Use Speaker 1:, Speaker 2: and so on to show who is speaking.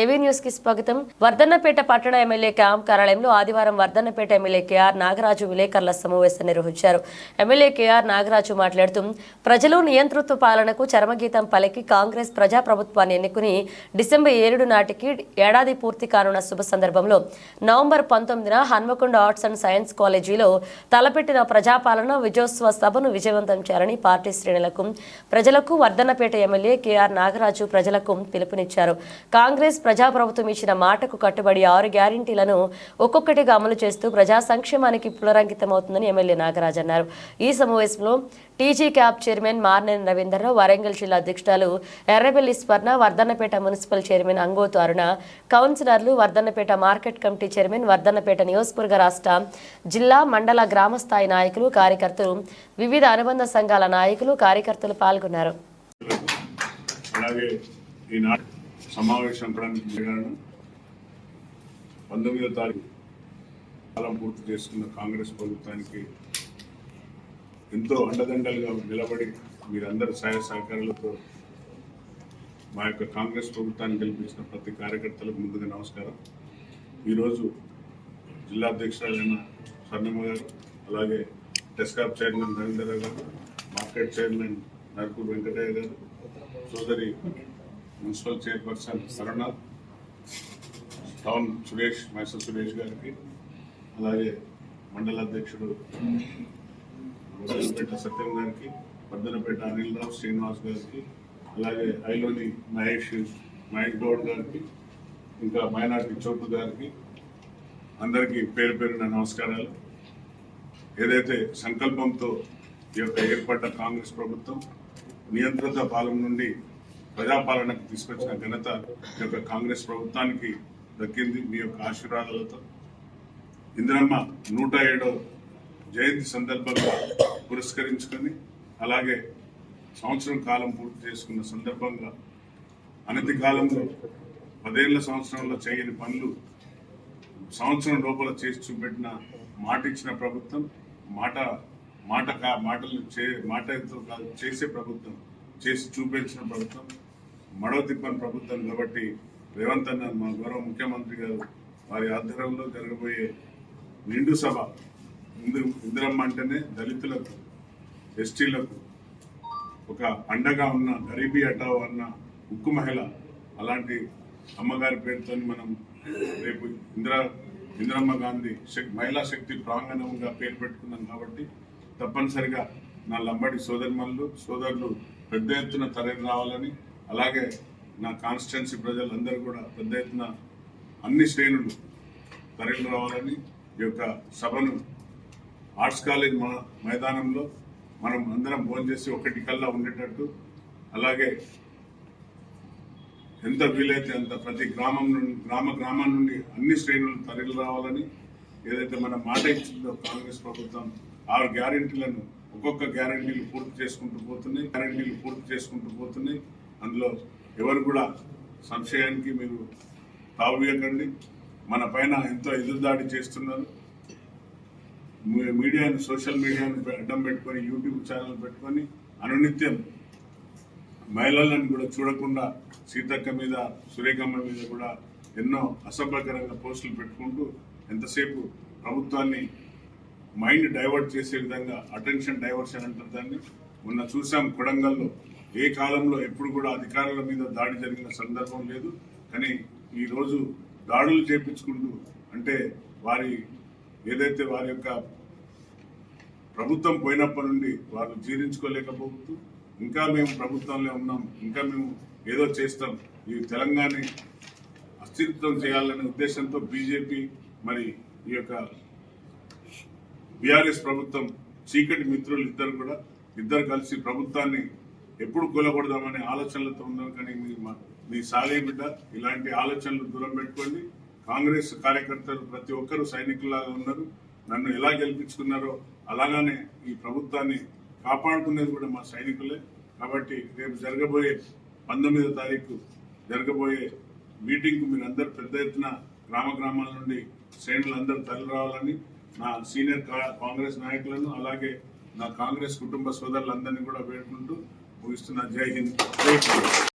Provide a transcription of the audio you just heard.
Speaker 1: ఏవీ న్యూస్కి స్వాగతం. వర్ధన్నపేట పట్టణ ఎమ్మెల్యే క్యాంప్ కార్యాలయంలో ఆదివారం వర్ధన్నపేట ఎమ్మెల్యే కేఆర్ నాగరాజు విలేకరుల సమావేశం నిర్వహించారు. ఎమ్మెల్యే కేఆర్ నాగరాజు మాట్లాడుతూ ప్రజలు నియంతృత్వ పాలనకు చరమగీతం పలికి కాంగ్రెస్ ప్రజాప్రభుత్వాన్ని ఎన్నుకుని డిసెంబర్ ఏడు నాటికి ఏడాది పూర్తి కానున్న శుభ సందర్భంలో నవంబర్ పంతొమ్మిదిన హన్మకొండ ఆర్ట్స్ అండ్ సైన్స్ కాలేజీలో తలపెట్టిన ప్రజాపాలన విజయోత్సవ సభను విజయవంతం చేయాలని పార్టీ శ్రేణులకు ప్రజలకు వర్ధన్నపేట ఎమ్మెల్యే కేఆర్ నాగరాజు ప్రజలకు పిలుపునిచ్చారు. కాంగ్రెస్ ప్రజాప్రభుత్వం ఇచ్చిన మాటకు కట్టుబడి ఆరు గ్యారంటీలను ఒక్కొక్కటిగా అమలు చేస్తూ ప్రజా సంక్షేమానికి పునరంకితమవుతుందని ఎమ్మెల్యే నాగరాజ్ అన్నారు. ఈ సమావేశంలో TG CAB chairman Marneni Ravinder Rao Warangal జిల్లా అధ్యక్షురాలు ఎర్రబెల్లి స్వర్ణ వర్ధన్నపేట మున్సిపల్ చైర్మన్ అంగోతు అరుణ కౌన్సిలర్లు Wardhannapet market committee chairman Wardhannapet నియోజకవర్గ రాష్ట్ర జిల్లా మండల గ్రామ స్థాయి నాయకులు కార్యకర్తలు వివిధ అనుబంధ సంఘాల నాయకులు కార్యకర్తలు పాల్గొన్నారు.
Speaker 2: సమావేశం కావడానికి కారణం పంతొమ్మిదో తారీఖు కాలం పూర్తి చేసుకున్న కాంగ్రెస్ ప్రభుత్వానికి ఎంతో అండదండలుగా నిలబడి మీరందరూ సహాయ సహకారాలతో మా యొక్క కాంగ్రెస్ ప్రభుత్వాన్ని గెలిపించిన ప్రతి కార్యకర్తలకు ముందుగా నమస్కారం. ఈరోజు జిల్లా అధ్యక్షురాలైన స్వర్ణమ్మ గారు అలాగే టెస్కాప్ చైర్మన్ రవీంద్ర గారు మార్కెట్ చైర్మన్ నరకూరు వెంకటయ్య గారు సోదరి municipal chairperson Aruna town Suresh Mysore Suresh గారికి అలాగే మండల అధ్యక్షుడు వదలపేట సత్యం గారికి బద్దలపేట అనిల్ రావు శ్రీనివాస్ గారికి అలాగే ఐలోని మహేష్ మహేష్ గౌడ్ గారికి ఇంకా మైనార్టీ చోటు గారికి అందరికీ పేరు పేరున నమస్కారాలు. ఏదైతే సంకల్పంతో ఈ యొక్క ఏర్పడ్డ కాంగ్రెస్ ప్రభుత్వం నియంత్రిత పాలన నుండి ప్రజాపాలనకు తీసుకొచ్చిన ఘనత ఈ యొక్క కాంగ్రెస్ ప్రభుత్వానికి దక్కింది మీ యొక్క ఆశీర్వాదాలతో. ఇందిరమ్మ నూట ఏడో జయంతి సందర్భంగా పురస్కరించుకొని అలాగే సంవత్సరం కాలం పూర్తి చేసుకున్న సందర్భంగా అనతి కాలంలో పదేళ్ళ సంవత్సరంలో చేయని పనులు సంవత్సరం లోపల చేసి చూపెట్టిన మాట ఇచ్చిన ప్రభుత్వం మాట మాట కా మాటలు చే మాటతో కాదు చేసే ప్రభుత్వం చేసి చూపించిన ప్రభుత్వం మడవ తిప్పని ప్రభుత్వం కాబట్టి రేవంత్ అన్న మా గౌరవ ముఖ్యమంత్రి గారు వారి ఆధ్వర్యంలో జరగబోయే నిండు సభ ఇందు ఇందిరమ్మ అంటేనే దళితులకు ఎస్టీలకు ఒక అండగా ఉన్న గరీబీ హటావ్ అన్న ఉక్కు మహిళ అలాంటి అమ్మగారి పేరుతో మనం రేపు ఇందిరా ఇందిరమ్మ గాంధీ శక్తి మహిళా శక్తి ప్రాంగణంగా పేరు పెట్టుకున్నాం కాబట్టి తప్పనిసరిగా నా లంబడి సోదరిమల్లు సోదరులు పెద్ద ఎత్తున తరలి రావాలని అలాగే నా కాన్స్టిట్యున్సీ ప్రజలందరూ కూడా పెద్ద ఎత్తున అన్ని శ్రేణులు తరలి రావాలని ఈ యొక్క సభను ఆర్ట్స్ కాలేజ్ మా మైదానంలో మనం అందరం ఫోన్ చేసి ఒకటి కల్లా ఉండేటట్టు. అలాగే ఎంత వీలైతే అంత ప్రతి గ్రామం నుండి గ్రామ గ్రామం నుండి అన్ని శ్రేణులు తరలి రావాలని ఏదైతే మన మాట ఇచ్చిందో కాంగ్రెస్ ప్రభుత్వం ఆరు గ్యారెంటీలను ఒక్కొక్క గ్యారెంటీలు పూర్తి చేసుకుంటూ పోతున్నాయి గ్యారంటీలు పూర్తి చేసుకుంటూ పోతున్నాయి. అందులో ఎవరు కూడా సంశయానికి మీరు తావుయకండి మన పైన ఎంతో ఎదురుదాడి చేస్తున్నారు. మీడియాను మీడియాని సోషల్ మీడియాని అడ్డం పెట్టుకొని యూట్యూబ్ ఛానల్ పెట్టుకొని అనునిత్యం మహిళలను కూడా చూడకుండా సీతక్క మీద సురేఖమ్మ మీద కూడా ఎన్నో అసభ్యకరంగా పోస్టులు పెట్టుకుంటూ ఎంతసేపు ప్రభుత్వాన్ని మైండ్ డైవర్ట్ చేసే విధంగా అటెన్షన్ డైవర్షన్ అంటారు దాన్ని. మొన్న చూసాం కొడంగల్లో. ఏ కాలంలో ఎప్పుడు కూడా అధికారుల మీద దాడి జరిగిన సందర్భం లేదు. కానీ ఈరోజు దాడులు చేపించుకుంటూ అంటే వారి ఏదైతే వారి యొక్క ప్రభుత్వం పోయినప్పటి నుండి వారు జీర్ణించుకోలేకపోతూ ఇంకా మేము ప్రభుత్వంలో ఉన్నాం ఇంకా మేము ఏదో చేస్తాం ఈ తెలంగాణ అస్తిత్వం చేయాలనే ఉద్దేశంతో బీజేపీ మరి ఈ యొక్క బీఆర్ఎస్ ప్రభుత్వం చీకటి మిత్రులు ఇద్దరు కూడా ఇద్దరు కలిసి ప్రభుత్వాన్ని ఎప్పుడు కూలగొడదామనే ఆలోచనలతో ఉన్నారు. కానీ మీ మా- మీ సాగే బిడ్డ ఇలాంటి ఆలోచనలు దూరం పెట్టుకోండి. కాంగ్రెస్ కార్యకర్తలు ప్రతి ఒక్కరు సైనికులాగా ఉన్నారు. నన్ను ఎలా గెలిపించుకున్నారో అలాగానే ఈ ప్రభుత్వాన్ని కాపాడుకునేది కూడా మా సైనికులే. కాబట్టి రేపు జరగబోయే పంతొమ్మిదో తారీఖు జరగబోయే మీటింగ్కు మీరు అందరు పెద్ద ఎత్తున గ్రామ గ్రామాల నుండి శ్రేణులు అందరూ తరలి రావాలని నా సీనియర్ కా- కాంగ్రెస్ నాయకులను అలాగే నా కాంగ్రెస్ కుటుంబ సోదరులందరినీ కూడా వేడుకుంటూ ముగిస్తున్నా జై హింద్. జై కాంగ్రెస్